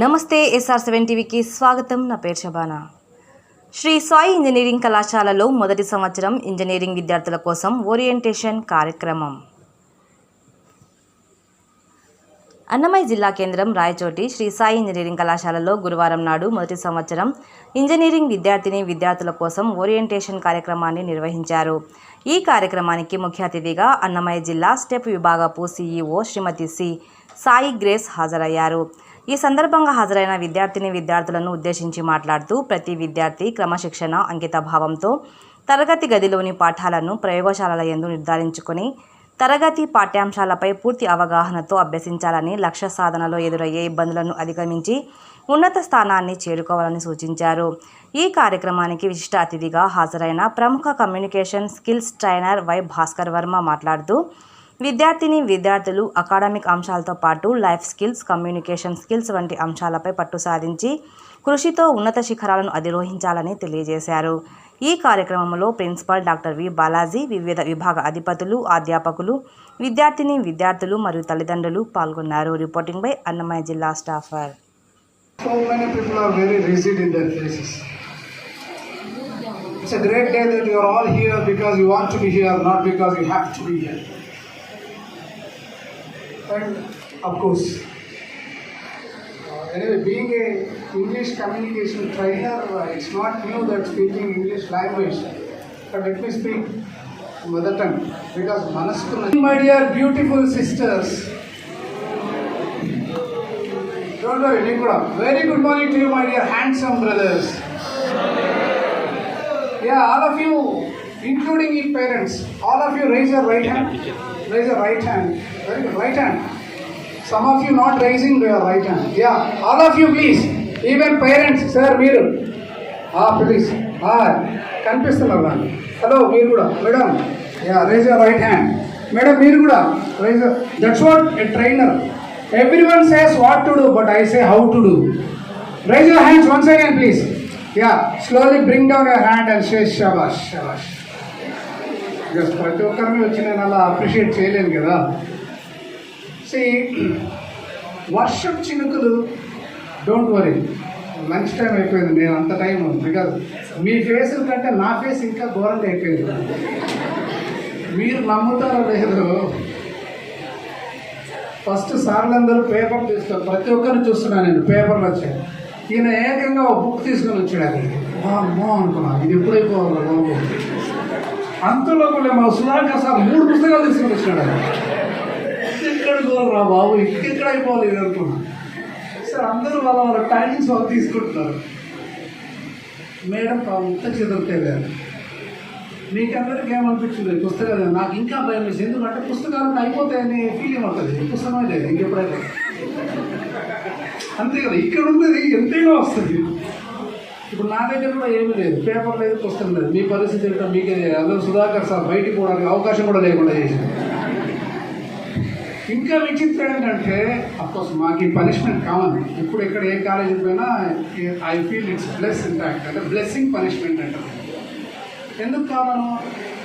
నమస్తే SR seven టీవీకి స్వాగతం. నా పేరు శబానా. శ్రీ సాయి ఇంజనీరింగ్ కళాశాలలో మొదటి సంవత్సరం ఇంజనీరింగ్ విద్యార్థుల కోసం ఓరియంటేషన్ కార్యక్రమం. అన్నమయ్య జిల్లా కేంద్రం రాయచోటి శ్రీ సాయి ఇంజనీరింగ్ కళాశాలలో గురువారం నాడు మొదటి సంవత్సరం ఇంజనీరింగ్ విద్యార్థిని విద్యార్థుల కోసం ఓరియంటేషన్ కార్యక్రమాన్ని నిర్వహించారు. ఈ కార్యక్రమానికి ముఖ్య అతిథిగా అన్నమయ్య జిల్లా STEP విభాగపు CEO Shrimati C Sai Grace హాజరయ్యారు. ఈ సందర్భంగా హాజరైన విద్యార్థిని విద్యార్థులను ఉద్దేశించి మాట్లాడుతూ ప్రతి విద్యార్థి క్రమశిక్షణ అంకిత భావంతో తరగతి గదిలోని పాఠాలను ప్రయోగశాలల ఎందు నిర్ధారించుకొని తరగతి పాఠ్యాంశాలపై పూర్తి అవగాహనతో అభ్యసించాలని లక్ష్య సాధనలో ఎదురయ్యే ఇబ్బందులను అధిగమించి ఉన్నత స్థానాన్ని చేరుకోవాలని సూచించారు. ఈ కార్యక్రమానికి విశిష్ట అతిథిగా హాజరైన ప్రముఖ communication skills trainer Y Bhaskar Varma మాట్లాడుతూ విద్యార్థిని విద్యార్థులు అకాడమిక్ అంశాలతో పాటు లైఫ్ స్కిల్స్ కమ్యూనికేషన్ స్కిల్స్ వంటి అంశాలపై పట్టు సాధించి కృషితో ఉన్నత శిఖరాలను అధిరోహించాలని తెలియజేశారు ఈ కార్యక్రమంలో ప్రిన్సిపల్ డాక్టర్ వి బాలాజీ వివిధ విభాగ అధిపతులు అధ్యాపకులు విద్యార్థిని విద్యార్థులు మరియు తల్లిదండ్రులు పాల్గొన్నారు రిపోర్టింగ్ బై అన్నమయ్య జిల్లా staffer So many people are very rigid in their places. It's a great day that you are all here because you want to be here, not because you have to be here. And of course, uh, anyway, being a English communication trainer, uh, it's not new that speaking English language. But let me speak mother tongue because Manasku. My dear beautiful sisters, don't worry, Nikura. Very good morning to you, my dear handsome brothers. Yeah, all of you, including your parents, all of you raise your right hand. Raise your right hand. Very good, right hand. Some of you not raising your right hand. Yeah, all of you please. Even parents, sir, మీరు please కనిపిస్తున్నారు hello మీరు కూడా madam yeah raise your right hand madam మీరు కూడా raise that's what a trainer everyone says what to do but I say how to do raise your hands once again please yeah slowly bring down your hand and say షబాష్ షబాష్ because ప్రతి ఒక్కరిని వచ్చి నేను అలా appreciate చేయలేను కదా. C వర్షం చినుకులు డోంట్ వరీ లంచ్ టైం అయిపోయింది నేను అంత టైం బికాజ్ మీ ఫేస్ కంటే నా ఫేస్ ఇంకా ఘోరంగా అయిపోయింది. మీరు నమ్ముతారో లేదు ఫస్ట్ సార్లందరూ పేపర్ తీస్తారు ప్రతి ఒక్కరిని చూస్తున్నాను నేను పేపర్లు వచ్చాయి ఈయన ఏకంగా ఒక బుక్ తీసుకొని వచ్చాడు అక్కడికి అమ్మో అనుకున్నాను ఇది ఎప్పుడైపోవాలి బాబు. అంతలో కూడా మా సుధాకర్ సార్ మూడు పుస్తకాలు తీసుకొని వచ్చాడు ఆయన. ఎక్కడ రా బాబు? ఎక్కడ అయిపోవాలి ఇది అనుకున్నా. సార్ అందరూ వాళ్ళ వాళ్ళ టైమింగ్స్ వాళ్ళు తీసుకుంటున్నారు. మేడం పాపం ఇంత మీకు మీకందరికి ఏమనిపించింది? పుస్తకాలు నాకు ఇంకా భయం వేసి ఎందుకంటే పుస్తకాలు అయిపోతాయని ఫీలింగ్ ఉంటుంది. పుస్తకమే లేదు ఇంకెప్పుడైతే అంతే కదా ఇక్కడ ఉన్నది ఎంతైనా వస్తుంది. ఇప్పుడు నా దగ్గర కూడా ఏమీ లేదు పేపర్ లేదు పుస్తకం లేదు. మీ పరిస్థితి ఏంటో మీకే తెలియదు. అందరూ సుధాకర్ సార్ బయటికి పోవడానికి అవకాశం కూడా లేకుండా చేసింది ఇంకా విచిత్రం ఏంటంటే అఫ్కోర్స్ మాకు ఈ పనిష్మెంట్ కామన్ ఇప్పుడు ఇక్కడ ఏ కాలేజీకి పోయినా I feel it's bless impact అంటే బ్లెస్సింగ్ పనిష్మెంట్ అంటారు. ఎందుకు కావాలను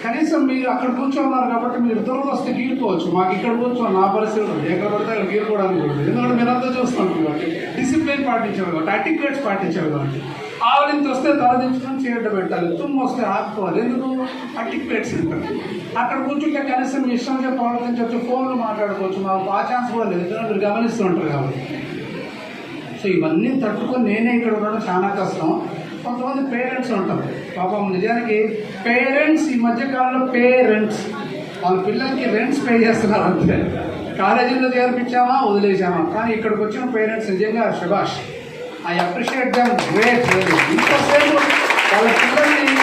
కనీసం మీరు అక్కడ కూర్చోన్నారు కాబట్టి మీరు ఇద్దరు వస్తే గీరుకోవచ్చు మాకు ఇక్కడ కూర్చోని నా పరిస్థితి ఉంటుంది. ఎక్కడ పడితే అక్కడ గీరుకోవడానికి ఉంటుంది ఎందుకంటే అంతా చూస్తుంటారు కాబట్టి. డిసిప్లిన్ పాటించారు కాబట్టి అటిక్వేట్స్ పాటించారు కాబట్టి. ఆవలింత వస్తే తలదించడం చేయడం పెట్టాలి. తుమ్ము వస్తే ఆపుకోవాలి. ఎందుకు? అటిక్వేట్స్ ఉంటారు అక్కడ కూర్చుంటే కనీసం మీ ఇష్టంగా ప్రవర్తించవచ్చు ఫోన్లు మాట్లాడుకోవచ్చు. మాకు ఆ ఛాన్స్ కూడా లేదు. ఎందుకంటే మీరు గమనిస్తూ ఉంటారు కాబట్టి. సో ఇవన్నీ తట్టుకొని నేనే ఇక్కడ ఉండడం చాలా కష్టం. కొంతమంది పేరెంట్స్ ఉంటారు. పాపం నిజానికి పేరెంట్స్ ఈ మధ్యకాలంలో పేరెంట్స్ వాళ్ళ పిల్లలకి రెంట్స్ పే చేస్తున్నారు అంతే. కాలేజీలో చేర్పించామా వదిలేసామా? కానీ ఇక్కడికి వచ్చిన పేరెంట్స్ నిజంగా సుభాష్ ఐ అప్రిషియేట్ దమ్ గ్రేట్ ఇంతసేపు వాళ్ళ పిల్లల్ని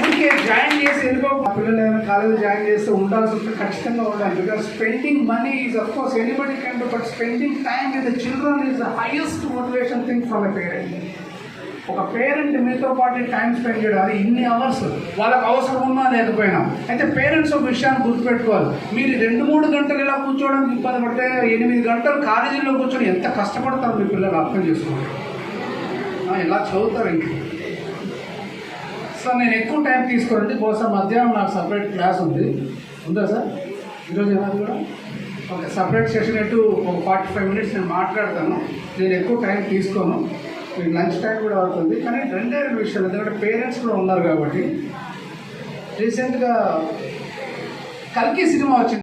ఊరికే జాయిన్ చేసి ఎందుకో మా పిల్లలు ఏమైనా కాలేజ్ జాయిన్ చేస్తే ఉండాల్సి ఉంటే ఖచ్చితంగా ఉండాలి. Because spending money is of course anybody can do but spending time with the children is the highest motivation thing from a parent ఒక పేరెంట్ మీతో పాటు టైం స్పెండ్ చేయడం అది ఇన్ని అవర్స్ వాళ్ళకి అవసరం ఉన్నా లేకపోయినా. అయితే పేరెంట్స్ ఒక విషయాన్ని గుర్తుపెట్టుకోవాలి. మీరు రెండు మూడు గంటలు ఇలా కూర్చోవడానికి ఇబ్బంది పడితే ఎనిమిది గంటలు కాలేజీలో కూర్చొని ఎంత కష్టపడతారు మీ పిల్లలు అర్థం చేసుకోవాలి. ఎలా చదువుతారు ఇంక? సార్ నేను ఎక్కువ టైం తీసుకోండి బహుశా మధ్యాహ్నం నాకు సపరేట్ క్లాస్ ఉంది. ఉందా సార్? ఈరోజు ఏమైనా కూడా ఒక సపరేట్ సెషన్ ఎటు ఒక ఫార్టీ ఫైవ్ మినిట్స్ నేను మాట్లాడతాను. నేను ఎక్కువ టైం తీసుకోను. లంచ్ టైం కూడా అవుతుంది. కానీ రెండే రెండు విషయాలు. ఎందుకంటే పేరెంట్స్ కూడా ఉన్నారు కాబట్టి. రీసెంట్గా కల్కి సినిమా వచ్చింది.